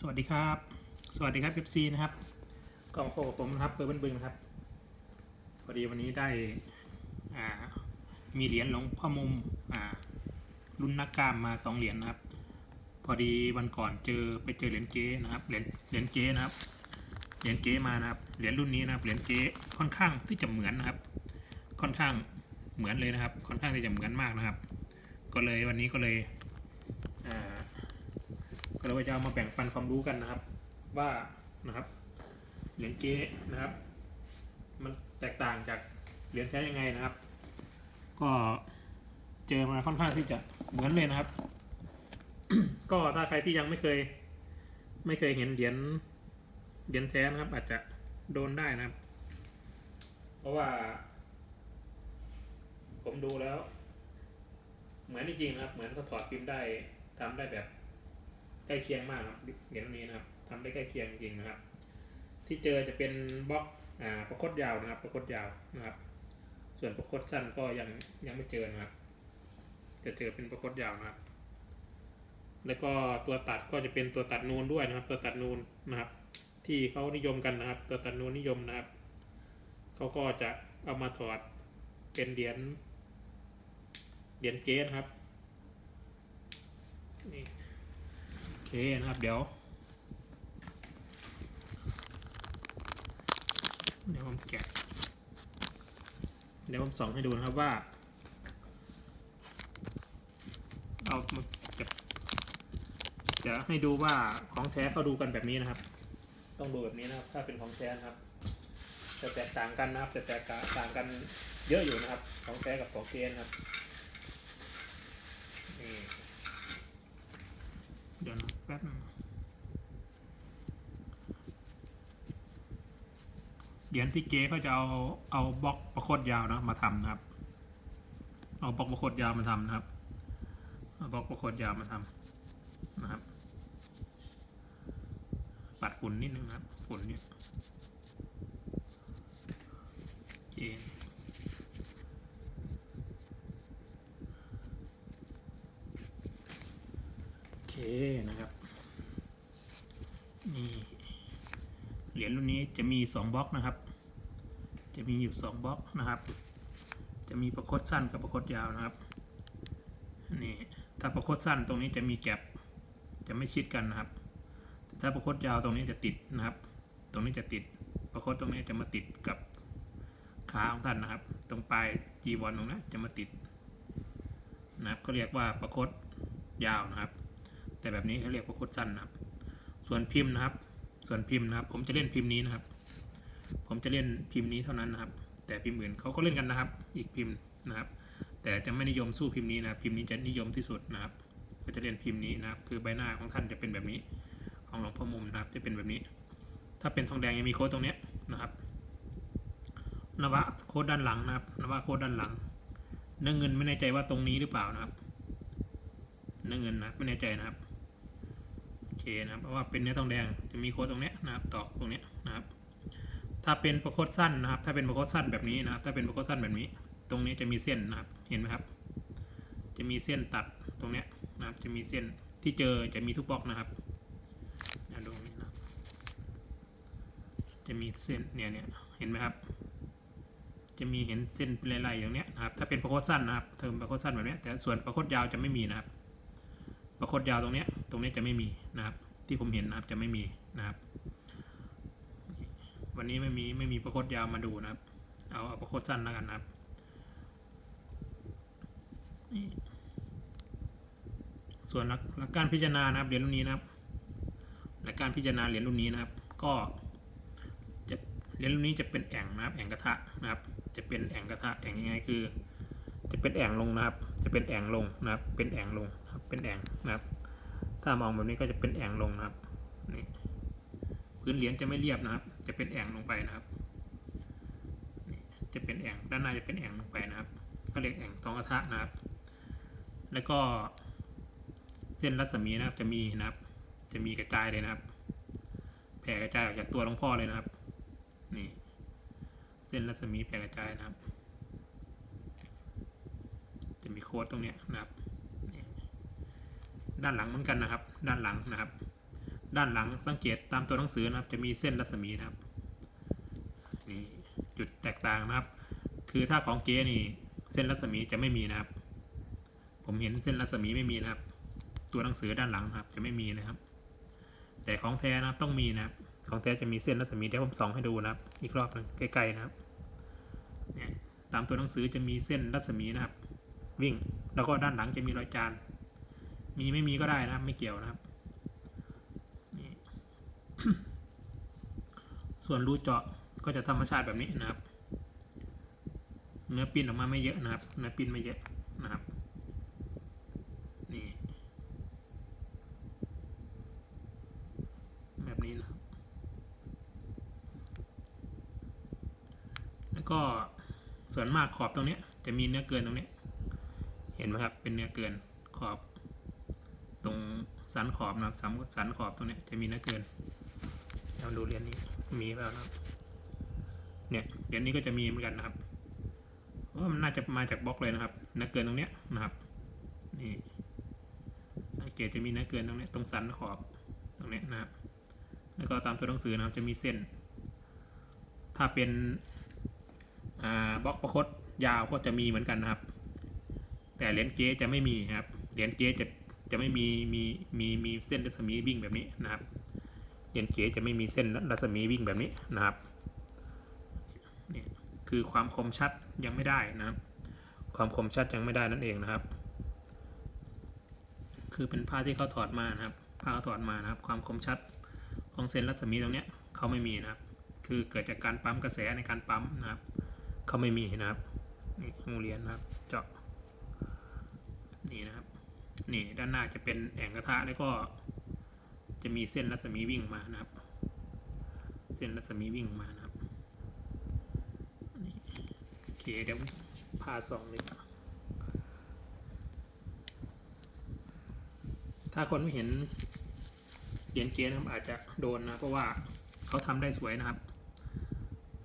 สวัสดีครับ สวัสดีครับ FC นะครับก็มาพบกับผมนะครับเปิดบึงนะครับพอดีวันนี้ได้อ่ามีเหรียญหลวงพ่อมุมอ่ารุ่นนักกามมาสองเหรียญนะครับ พอดีวันก่อนเจอไปเจอเหรียญเก๊นะครับเหรียญเหรียญเก๊นะครับเหรียญเก๊มานะครับเหรียญรุ่นนี้นะครับเหรียญเก๊ค่อนข้างที่จะเหมือนนะครับ ค่อนข้างเหมือนเลยนะครับ ค่อนข้างที่จะเหมือนมากนะครับ ก็เลยวันนี้ก็เลย เลยว่าจะเอามาแบ่งปันความรู้กันนะครับ ว่านะครับเหรียญเก๊นะครับ มันแตกต่างจากเหรียญแท้ยังไงนะครับ ก็เจอมาค่อนข้างที่จะเหมือนเลยนะครับ ก็ถ้าใครที่ยังไม่เคย ไม่เคยเห็นเหรียญเหรียญแท้นะครับ อาจจะโดนได้นะครับ เพราะว่า ผมดูแล้ว เหมือนจริงๆนะครับ เหมือนเขาถอดฟิล์มได้ทำได้แบบ ใกล้เคียงมากครับเหรียญนี้นะครับทำได้ใกล้เคียงจริงนะครับ ที่เจอจะเป็นบล็อกอ่าประคตยาวนะครับ ประคตยาวนะครับ ส่วนประคตสั้นก็ยังยังไม่เจอนะครับ จะเจอเป็นประคตยาวนะครับ แล้วก็ตัวตัดก็จะเป็นตัวตัดนูนด้วยนะครับ ตัวตัดนูนนะครับ ที่เขานิยมกันนะครับ ตัวตัดนูนนิยมนะครับเขาก็จะเอามาถอดเป็นเหรียญเหรียญเกสครับนี่ โอเค นะครับ เดี๋ยว เดี๋ยวผมแกะ เดี๋ยวผมส่องให้ดูนะครับว่า เอามาจะจะให้ดูว่าของแท้เขาดูกันแบบนี้นะครับ ต้องดูแบบนี้นะครับ ถ้าเป็นของแท้นะครับ จะแตกต่างกันนะครับ จะแตกต่างกันเยอะอยู่นะครับ ของแท้กับของเกนครับนี่ เดี๋ยวนะแป๊บนึงเหรียญที่เก๊เขาจะเอาเอาบล็อกประคตยาวนะมาทำนะครับ เอาบล็อกประคตยาวมาทำนะครับเอาบล็อกประคตยาวมาทำนะครับ ปัดฝุ่นนิดนึงนะครับฝุ่นเนี่ยโอเคโอเค นะครับ นี่เหรียญรุ่นนี้จะมีสองบล็อกนะครับ จะมีอยู่สองบล็อกนะครับ จะมีประคตสั้นกับประคตยาวนะครับ นี่ถ้าประคตสั้นตรงนี้จะมีแก็บจะไม่ชิดกันนะครับ แต่ถ้าประคตยาวตรงนี้จะติดนะครับ ตรงนี้จะติด ประคตตรงนี้จะมาติดกับขาของท่านนะครับ ตรงปลายจีวรตรงนี้จะมาติดนะครับก็เรียกว่าประคตยาวนะครับ แต่แบบนี้เขาเรียกประคตสั้นนะครับ ส่วนพิมพ์นะครับ ส่วนพิมพ์นะครับ ผมจะเล่นพิมพ์นี้นะครับ ผมจะเล่นพิมพ์นี้เท่านั้นนะครับ แต่พิมพ์อื่นเขาก็เล่นกันนะครับ อีกพิมพ์นะครับ แต่จะไม่นิยมสู้พิมพ์นี้นะพิมพ์นี้จะนิยมที่สุดนะครับ ก็จะเล่นพิมพ์นี้นะครับ คือใบหน้าของท่านจะเป็นแบบนี้ ของหลวงพ่อมุมนะครับ จะเป็นแบบนี้ ถ้าเป็นทองแดงยังมีโค้ดตรงเนี้ยนะครับนวะโค้ดด้านหลังนะครับนวะโค้ดด้านหลัง เนื้อเงินไม่แน่ใจว่าตรงนี้หรือเปล่านะครับ เนื้อเงินนะไม่แน่ใจนะครับ เคนะครับเพราะว่าเป็นเนื้อทองแดงจะมีโค้ดตรงเนี้ยนะครับตอกตรงเนี้ยนะครับถ้าเป็นประคตสั้นนะครับ ถ้าเป็นประคตสั้นแบบนี้นะครับ ถ้าเป็นประคตสั้นแบบนี้ ตรงนี้จะมีเส้นนะครับเห็นไหมครับ จะมีเส้นตัดตรงเนี้ยนะครับ จะมีเส้นที่เจอจะมีทุกบล็อกนะครับเนี่ยดูนี่นะครับจะมีเส้นเนี่ยเนี่ยเห็นไหมครับ จะมีเห็นเส้นเป็นลายๆอย่างเนี้ยนะครับ ถ้าเป็นประคตสั้นนะครับ เทอมประคตสั้นแบบเนี้ยแต่ส่วนประคตยาวจะไม่มีนะครับ ประคตยาวตรงเนี้ยตรงนี้จะไม่มีนะครับที่ผมเห็นนะครับจะไม่มีนะครับ วันนี้ไม่มีไม่มีประคตยาวมาดูนะครับ เอาเอาประคตสั้นแล้วกันนะครับส่วนหลักการพิจารณานะครับเหรียญรุ่นนี้นะครับหลักการพิจารณาเหรียญรุ่นนี้นะครับ ก็จะเหรียญรุ่นนี้จะเป็นแอ่งนะครับ แอ่งกระทะนะครับ จะเป็นแอ่งกระทะแอ่งยังไงคือ จะเป็นแอ่งลงนะครับ จะเป็นแอ่งลงนะครับ เป็นแอ่งลงครับ เป็นแอ่งนะครับ ถ้ามองแบบนี้ก็จะเป็นแอ่งลงนะครับนี่พื้นเหรียญจะไม่เรียบนะครับ จะเป็นแอ่งลงไปนะครับนี่จะเป็นแอ่งด้านหน้าจะเป็นแอ่งลงไปนะครับก็เรียกแอ่งทองกระทะนะครับ แล้วก็เส้นรัศมีนะครับจะมีนะครับ จะมีกระจายเลยนะครับ แผ่กระจายออกจากตัวหลวงพ่อเลยนะครับ นี่ เส้นรัศมีแผ่กระจายนะครับ จะมีโค้ดตรงเนี้ยนะครับ ด้านหลังเหมือนกันนะครับ ด้านหลังนะครับ ด้านหลังสังเกตตามตัวหนังสือนะครับ จะมีเส้นรัศมีนะครับนี่จุดแตกต่างนะครับ คือถ้าของเก๊นี่เส้นรัศมีจะไม่มีนะครับ ผมเห็นเส้นรัศมีไม่มีนะครับ ตัวหนังสือด้านหลังนะครับจะไม่มีนะครับ แต่ของแท้นะครับต้องมีนะครับ ของแท้จะมีเส้นรัศมีเดี๋ยวผมส่องให้ดูนะครับ อีกรอบหนึงใกล้ๆนะครับเนี่ยตามตัวหนังสือจะมีเส้นรัศมีนะครับ วิ่งแล้วก็ด้านหลังจะมีรอยจาน มีไม่มีก็ได้นะไม่เกี่ยวนะครับ ส่วนรูเจาะก็จะธรรมชาติแบบนี้นะครับ เนื้อปิ้นออกมาไม่เยอะนะครับ เนื้อปิ้นไม่เยอะนะครับ นี่แบบนี้นะครับ แล้วก็ส่วนมากขอบตรงนี้จะมีเนื้อเกินตรงนี้ เห็นไหมครับ เป็นเนื้อเกินขอบ สันขอบนะครับสันสันขอบตรงนี้จะมีนื้อเกินเราดูเหรียญนี้มีแล้วนะครับเนี่ยเหรียญนี้ก็จะมีเหมือนกันนะครับว่ามันน่าจะมาจากบล็อกเลยนะครับนื้อเกินตรงเนี้ยนะครับนี่สังเกตจะมีนื้อเกินตรงเนี้ยตรงสันขอบตรงเนี้ยนะครับ แล้วก็ตามตัวหนังสือนะครับจะมีเส้น ถ้าเป็นบล็อกประคตยาวก็จะมีเหมือนกันนะครับ แต่เหรียญเก๊จะไม่มีครับเหรียญเก๊จะ จะไม่มีมีมีมีเส้นรัศมีวิ่งแบบนี้นะครับเรียญเกจะไม่มีเส้นรัศมีวิ่งแบบนี้นะครับนี่คือความคมชัดยังไม่ได้นะครับ ความคมชัดยังไม่ได้นั่นเองนะครับ คือเป็นผ้าที่เขาถอดมานะครับผ้าเขาถอดมานะครับ ความคมชัดของเส้นรัศมีตรงเนี้ยเขาไม่มีนะครับ คือเกิดจากการปั๊มกระแสในการปั๊มนะครับเขาไม่มีนะครับนี่งูเรียนนะครับ เจาะนี่นะครับ นี่ด้านหน้าจะเป็นแอ่งกระทะแล้วก็จะมีเส้นรัศมีวิ่งมานะครับ เส้นรัศมีวิ่งมานะครับนี่โอเคเดี๋ยวพาสองเลยถ้าคนไม่เห็นเหรียญเกียร์นะครับอาจจะโดนนะเพราะว่าเขาทำได้สวยนะครับ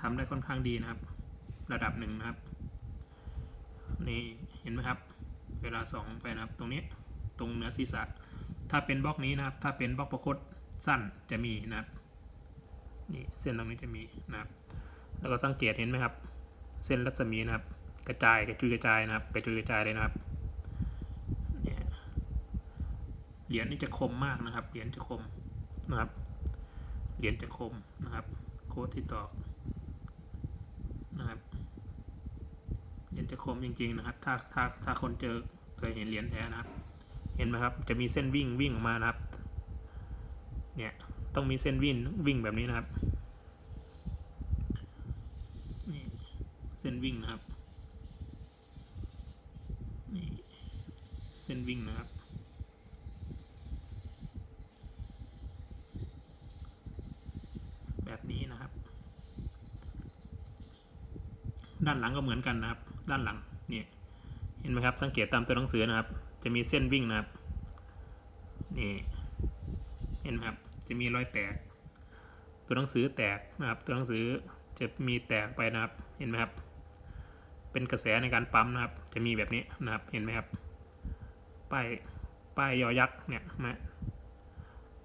ทำได้ค่อนข้างดีนะครับ ระดับหนึ่งนะครับ นี่เห็นไหมครับ ลาสองไปนะครับ ตรงนี้ตรงเนื้อศีรษะ ถ้าเป็นบล็อกนี้นะครับ ถ้าเป็นบล็อกประคตสั้นจะมีนะครับนี่เส้นตรงนี้จะมีนะครับ แล้วก็สังเกตเห็นไหมครับ เส้นรัศมีนะครับ กระจายกระจุยกระจายนะครับ กระจุยกระจายเลยนะครับเนี่ยเหรียญนี่จะคมมากนะครับ เหรียญจะคมนะครับ เหรียญจะคมนะครับ โค้ดที่ตอกนะครับ เหรียญจะคมจริง ๆนะครับ ถ้าถ้าถ้าคนเจอ เคยเห็นเหรียญแท้นะครับ เห็นไหมครับ จะมีเส้นวิ่งวิ่งออกมานะครับ เนี่ย ต้องมีเส้นวิ่งวิ่งแบบนี้นะครับ นี่เส้นวิ่งนะครับ นี่เส้นวิ่งนะครับ แบบนี้นะครับ ด้านหลังก็เหมือนกันนะครับ ด้านหลัง เนี่ย เห็นไหมครับ สังเกตตามตัวหนังสือนะครับ จะมีเส้นวิ่งนะครับ นี่เห็นไหมครับ จะมีรอยแตก ตัวหนังสือแตกนะครับ ตัวหนังสือจะมีแตกไปนะครับ เห็นไหมครับ เป็นกระแสในการปั๊มนะครับ จะมีแบบนี้นะครับ เห็นไหมครับ ป้าย ป้ายยอยักษ์เนี่ยนะ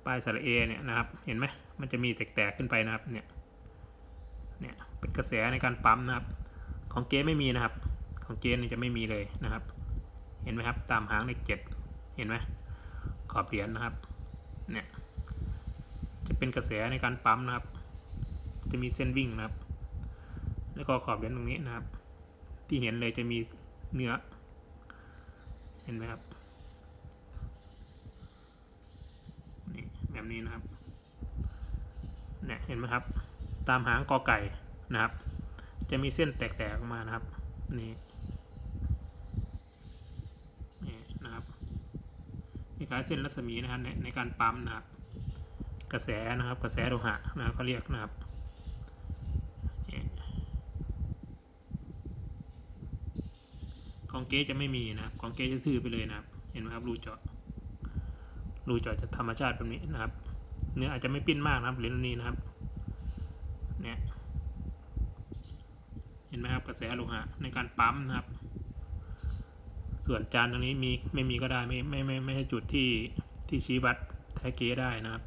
ป้ายสระเอเนี่ยนะครับ เห็นไหมมันจะมีแตกๆขึ้นไปนะครับ เนี่ย เนี่ย เป็นกระแสในการปั๊มนะครับ ของเก๊ไม่มีนะครับ ของเก๊นี่จะไม่มีเลยนะครับ เห็นไหมครับ ตามหางเลขเจ็ดเห็นไหมขอบเหรียญนะครับ เนี่ย จะเป็นกระแสในการปั๊มนะครับ จะมีเส้นวิ่งนะครับ แล้วก็ขอบเหรียญตรงนี้นะครับ ที่เห็นเลยจะมีเนื้อ เห็นไหมครับ นี่แบบนี้นะครับ เนี่ยเห็นไหมครับ ตามหางกอไก่นะครับ จะมีเส้นแตกๆออกมานะครับนี่ คล้ายเส้นรัศมีนะครับในในการปั๊มนะครับ กระแสนะครับกระแสโลหะนะครับเขาเรียกนะครับของเก๊จะไม่มีนะครับของเก๊จะทื่อไปเลยนะครับ เห็นไหมครับรูเจาะรูเจาะจะธรรมชาติแบบนี้นะครับ เนื้ออาจจะไม่ปิ้นมากนะครับเหรียญรุ่นนี้นะครับเนี่ยเห็นไหมครับกระแสโลหะในการปั๊มนะครับ ส่วนจานตรงนี้มีไม่มีก็ได้ไม่ไม่ไม่ไม่ใช่จุดที่ที่ชี้วัดแท้เก๊ได้นะครับ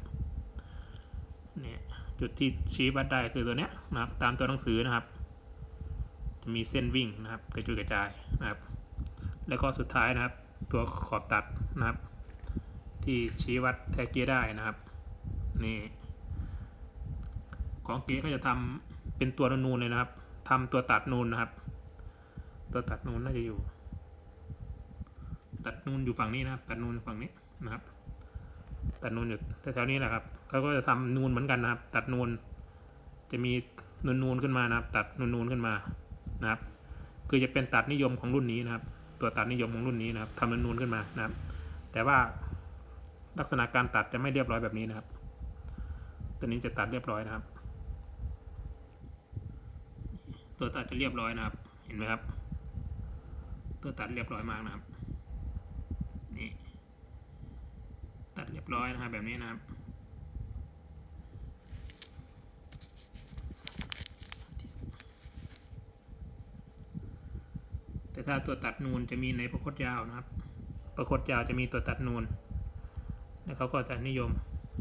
เนี่ยจุดที่ชี้วัดได้คือตัวเนี้ยนะครับตามตัวหนังสือนะครับ จะมีเส้นวิ่งนะครับกระจุยกระจายนะครับ แล้วก็สุดท้ายนะครับ ตัวขอบตัดนะครับ ที่ชี้วัดแท็กเกียร์ได้นะครับนี่ของเก๊ก็จะทำเป็นตัวนูนเลยนะครับทำตัวตัดนูนนะครับ ตัวตัดนูนน่าจะอยู่ ตัดนูนอยู่ฝั่งนี้นะครับ ตัดนูนฝั่งนี้นะครับ ตัดนูนอยู่แถวๆนี้แหละครับเขาก็จะทำนูนเหมือนกันนะครับ ตัดนูนจะมีนูนนูนขึ้นมานะครับ ตัดนูนนูนขึ้นมานะครับ คือจะเป็นตัดนิยมของรุ่นนี้นะครับ ตัวตัดนิยมของรุ่นนี้นะครับทำนูนนูนขึ้นมานะครับ แต่ว่าลักษณะการตัดจะไม่เรียบร้อยแบบนี้นะครับ ตัวนี้จะตัดเรียบร้อยนะครับ ตัวตัดจะเรียบร้อยนะครับ เห็นไหมครับ ตัวตัดเรียบร้อยมากนะครับ นี่ ตัด เรียบร้อยนะครับแบบนี้นะครับแต่ถ้าตัวตัดนูนจะมีในประคตยาวนะครับ ประคตยาวจะมีตัวตัดนูน แล้วเขาก็จะนิยม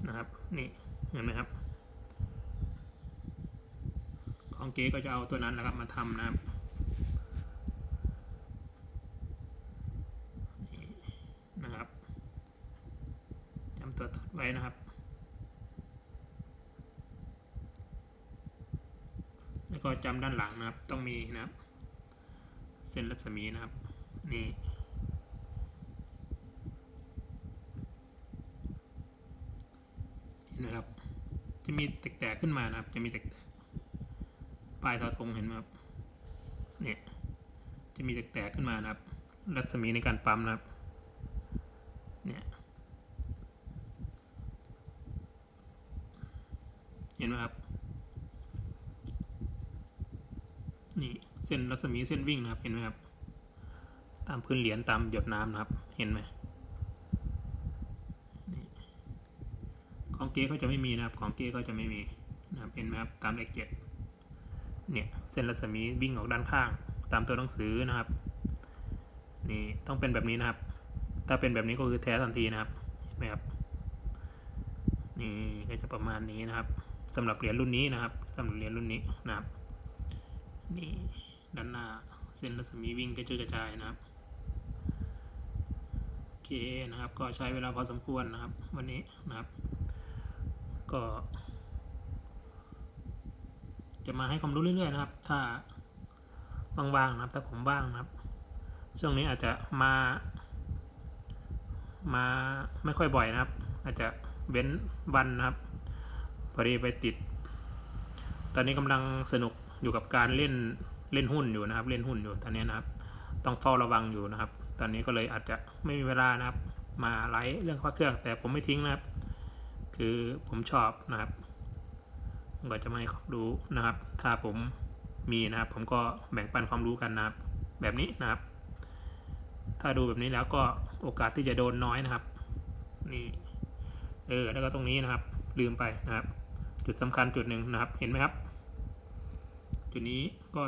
นะครับ นี่เห็นไหมครับ ของเก๊ก็จะเอาตัวนั้นแหละครับมาทำนะครับนี่นะครับจำตัวตัด ไว้นะครับ แล้วก็จำด้านหลังนะครับ ต้องมีนะครับ เส้นรัศมีนะครับ นี่เห็นไหมครับ จะมีแตกๆขึ้นมานะครับ จะมีแตกปลายทอทงเห็นไหมครับ เนี่ย จะมีแตกๆขึ้นมานะครับ รัศมีในการปั๊มนะครับ เนี่ย เห็นไหมครับ นี่เส้นรัศมีเส้นวิ่งนะครับ เห็นไหมครับ ตามพื้นเหรียญตามหยดน้ำนะครับ เห็นไหมนี่ของเก๊เขาจะไม่มีนะครับ ของเก๊เขาจะไม่มีนะครับ เห็นไหมครับ ตามเลขเจ็ดเนี่ย เส้นรัศมีวิ่งออกด้านข้าง ตามตัวหนังสือนะครับ นี่ต้องเป็นแบบนี้นะครับ ถ้าเป็นแบบนี้ก็คือแท้ทันทีนะครับ เห็นไหมครับ นี่ก็จะประมาณนี้นะครับ สำหรับเหรียญรุ่นนี้นะครับสำหรับเหรียญรุ่นนี้นะครับนี่ด้านหน้าเส้นรัศมีวิ่งกระจุยกระจายนะครับโอเคนะครับ ก็ใช้เวลาพอสมควรนะครับ วันนี้นะครับ ก็ จะมาให้ความรู้เรื่อยๆนะครับ ถ้าว่างๆนะครับถ้าผมว่างนะครับช่วงนี้อาจจะมา มาไม่ค่อยบ่อยนะครับ อาจจะเว้นวันนะครับ พอดีไปติด ตอนนี้กำลังสนุกอยู่กับการเล่นเล่นหุ้นอยู่นะครับ เล่นหุ้นอยู่ตอนนี้นะครับ ต้องเฝ้าระวังอยู่นะครับ ตอนนี้ก็เลยอาจจะไม่มีเวลานะครับ มาไลฟ์เรื่องพระเครื่อง แต่ผมไม่ทิ้งนะครับ คือผมชอบนะครับก็จะมาให้รู้นะครับ ถ้าผมมีนะครับ ผมก็แบ่งปันความรู้กันนะครับ แบบนี้นะครับ ถ้าดูแบบนี้แล้วก็โอกาสที่จะโดนน้อยนะครับ นี่ เออ แล้วก็ตรงนี้นะครับ ลืมไปนะครับ จุดสำคัญจุดหนึ่งนะครับ เห็นไหมครับ จุดนี้ก็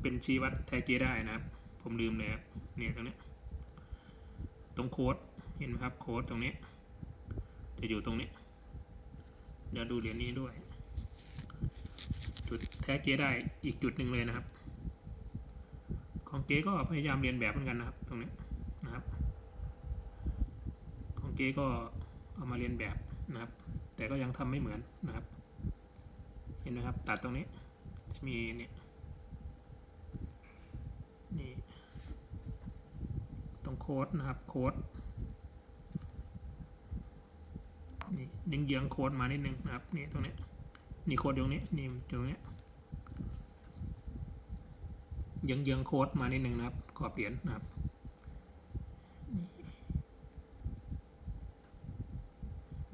เป็นชี้วัดไทเกได้นะครับ ผมลืมเลยครับเนี่ยตรงนี้ตรงโค้ดเห็นไหมครับโค้ดตรงนี้ จะอยู่ตรงนี้ เดี๋ยวดูเหรียญนี้ด้วย จุดแท้เกย์ได้อีกจุดหนึ่งเลยนะครับ ของเก๊ก็พยายามเรียนแบบเหมือนกันนะครับ ตรงนี้นะครับ ของเก๊ก็เอามาเรียนแบบนะครับ แต่ก็ยังทำไม่เหมือนนะครับ ห็นไหมครับตัดตรงนี้จะมีเนี่ยนี่ตรงโค้ดนะครับโค้ดนี่ยิงเยื้องโค้ดมานิดนึงนะครับนี่ตรงนี้นี่โค้ดตรงนี้นี่ตรงนี้เยื้องเยื้องโค้ดมานิดนึงนะครับขอบเหรียญนะครับ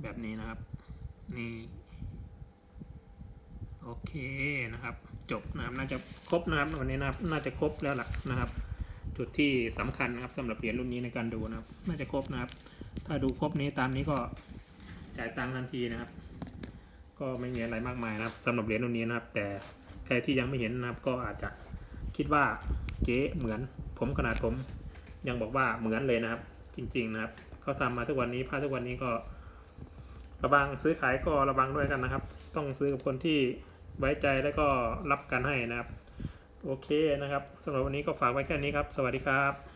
แบบนี้นะครับนี่ เคนะครับ จบนะครับน่าจะครบนะครับวันนี้นะครับน่าจะครบแล้วล่ะนะครับ จุดที่สำคัญนะครับสำหรับเหรียญรุ่นนี้ในการดูนะครับ น่าจะครบนะครับ ถ้าดูครบนี้ตามนี้ก็จ่ายตังค์ทันทีนะครับ ก็ไม่มีอะไรมากมายนะครับสำหรับเหรียญรุ่นนี้นะครับ แต่ใครที่ยังไม่เห็นนะครับ ก็อาจจะคิดว่าเก๊เหมือนผมขนาดผมยังบอกว่าเหมือนเลยนะครับ จริง ๆ นะครับเขาทำมาทุกวันนี้พาทุกวันนี้ก็ระวังซื้อขายก็ระวังด้วยกันนะครับ ต้องซื้อกับคนที่ ไว้ใจแล้วก็รับกันให้นะครับ โอเคนะครับสำหรับวันนี้ก็ฝากไว้แค่นี้ครับ สวัสดีครับ